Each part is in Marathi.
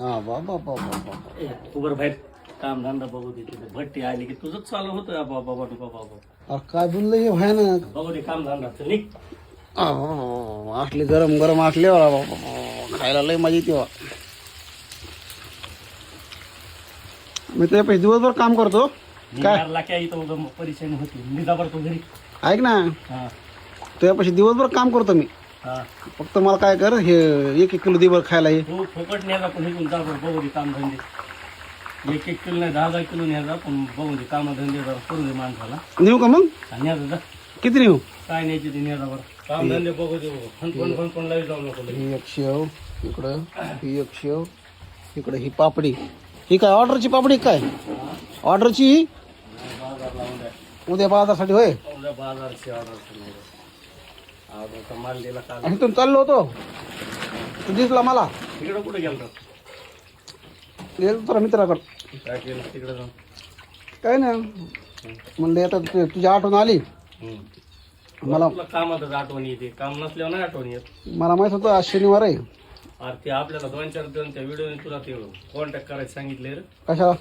हा ए, तू बरं बाहेर काम धंदा बघू दे तिथे भट्टी आली की तुझंच चालू होतं बाबा बाबा बाबा बाबा अरे काय बोललं हे भयानक बघू दे काम धंदा चल निघ आ, बाबा, असले गरम गरम असले खायला लय मजा येते बा. मी तुझ्या दिवसभर काम करतो काय निघाला काय इथं उगा परेशानी होती मी जाबर तू घरी ऐक ना हा तुझ्यापाशी दिवसभर काम करतो मी हा फक्त मला काय कर हे एक एक किलो दिवस खायला हे तू फुकट न्यायचा पण इथून जा बरं बघू दे काम धंदे. एक एक किलो नाही दहा दहा किलो न्यायचा पण बघू दे काम धंदे जरा करू दे माणसाला. नेऊ का मग? आणि न्यायचं जा किती नेऊ? काय न्यायची ते न्यायचा बरं. काम धंदे बघू दे बघू. फन फन फन फन लावी जाऊ नको लई. ही एक शेव इकडं ही एक शेव इकडं ही पापडी. ही काय ऑर्डरची पापडी काय? ऑर्डरची बाजार लावून द्या. उद्या बाजारसाठी होय? उद्या बाजारची ऑर्डर माल दिला काल आणि इथून चाललो होतो. तू दिसला मला. तिकडं कुठे गेलो गेलो तुला मित्राकडं. काय केलं तिकडे जाऊन? काय नाही. म्हणलं आता तु- तुझी आठवण आली. मला तुला कामातच आठवण येते. काम नसल्यावर नाही आठवण येत. मला माहीत होतं आज शनिवार आहे. अरे ते आपल्याला दोन चार दोन त्या व्हिडिओने तुला ते कॉन्टॅक्ट करायचं सांगितले रे. कशाला?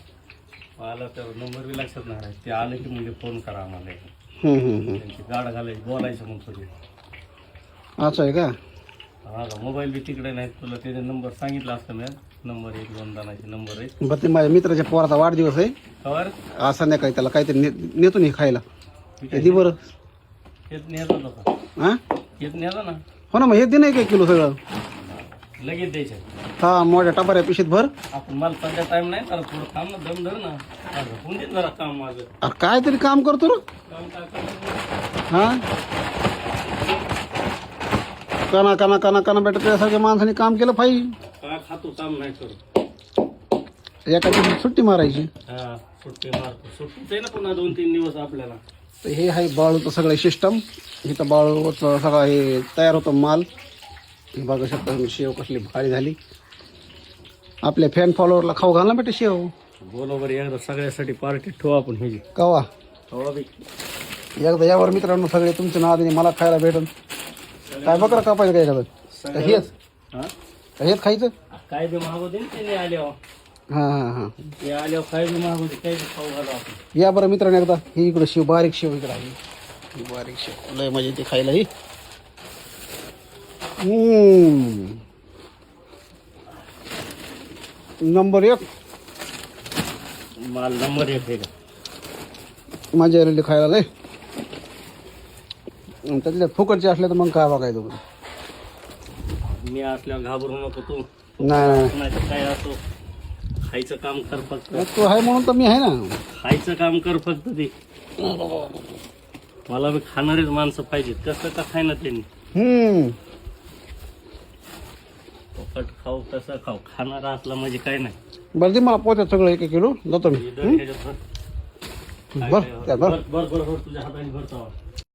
मला तर नंबर बी लक्षात नाही. ते आले की म्हणजे फोन करा आम्हाला. एक. हम्म, हम्म, हम्म. त्यांची गाड घालायची बोलायचं मग तुझे असं आहे का? माझा मोबाईल बी तिकडे नाही तुला त्याचे नंबर सांगितला असतं मी. नंबर एक दोन जणांचे नंबर आहे बरं ते माझ्या मित्राच्या पोराचा वाढदिवस आहे. खबर आज संध्याकाळी त्याला काहीतरी ने नेतो नाही खायला. दे बरं. हेच न्यायचं होतं का हा? हेच न्यायचं ना. हो ना मग हे दे नाही काय किलो सगळं. लगेच द्यायचं. हा मोठ्या टपाऱ्या पिशीत भर. आपण मला सध्या टाइम नाही तर थोडं काम ना दम धर ना. होऊन देत जरा काम माझं. अरे काम करतो ना. काम काय हा? काना काना काना काना बेटा त्यासारख्या माणसाने काम केलं पाहिजे. काय खातो काम नाही करू. एका दिवशी सुट्टी मारायची. हा सुट्टी मारतो. सुट्टीच आहे ना पुन्हा दोन तीन दिवस आपल्याला. तर हे आहे बाळूचं सगळं सिस्टम इथं बाळूचं सगळं हे तयार होतं माल. हे बघू शकता तुम्ही शेव कसली भारी झाली. आपल्या फॅन फॉलोअरला खाऊ घाल ना बेटा शेव. बरोबर एकदा सगळ्यासाठी पार्टी ठेवू आपण कवा? हो बी. एकदा यावर मित्रांनो सगळे तुमच्या नावाने मला खायला भेटन. काय बकरा कापायचं काय एखादं? हेच. हा? तर हेच खायचं? काय बी मागू दे ना त्यांनी आल्यावर. हां हां हां. ते आल्यावर काय बी मागू दे काय बी खाऊ घालू आपण. या बरं मित्रांनो एकदा. ही इकडं शेव बारीक शेव इकडं आहे. ही बारीक शेव. लय मजा येते खायला ही. हम्म. नंबर एक. माल नंबर एक आहे. का मजा आलेली खायला लय. त्यातल्या फुकटचे असले तर मग काय बघायचं बरं. मी असल्यावर घाबरू नको तू नाही काय असो खायचं काम कर फक्त नाही. तू आहे म्हणून तर मी आहे ना खायचं काम कर फक्त ते मला बी खाणारेच माणसं पाहिजेत कसं का खायना त्यांनी हम्म फुकट खाऊ कसं खाऊ खाणारा असला म्हणजे काय नाही बरं दे मला पोत्यात सगळं एक एक किलो जातो मी हे दर ह्याच्यात भर. काय बरं काय त्यात भर बरं भर भर भर तुझ्या हाताने भरता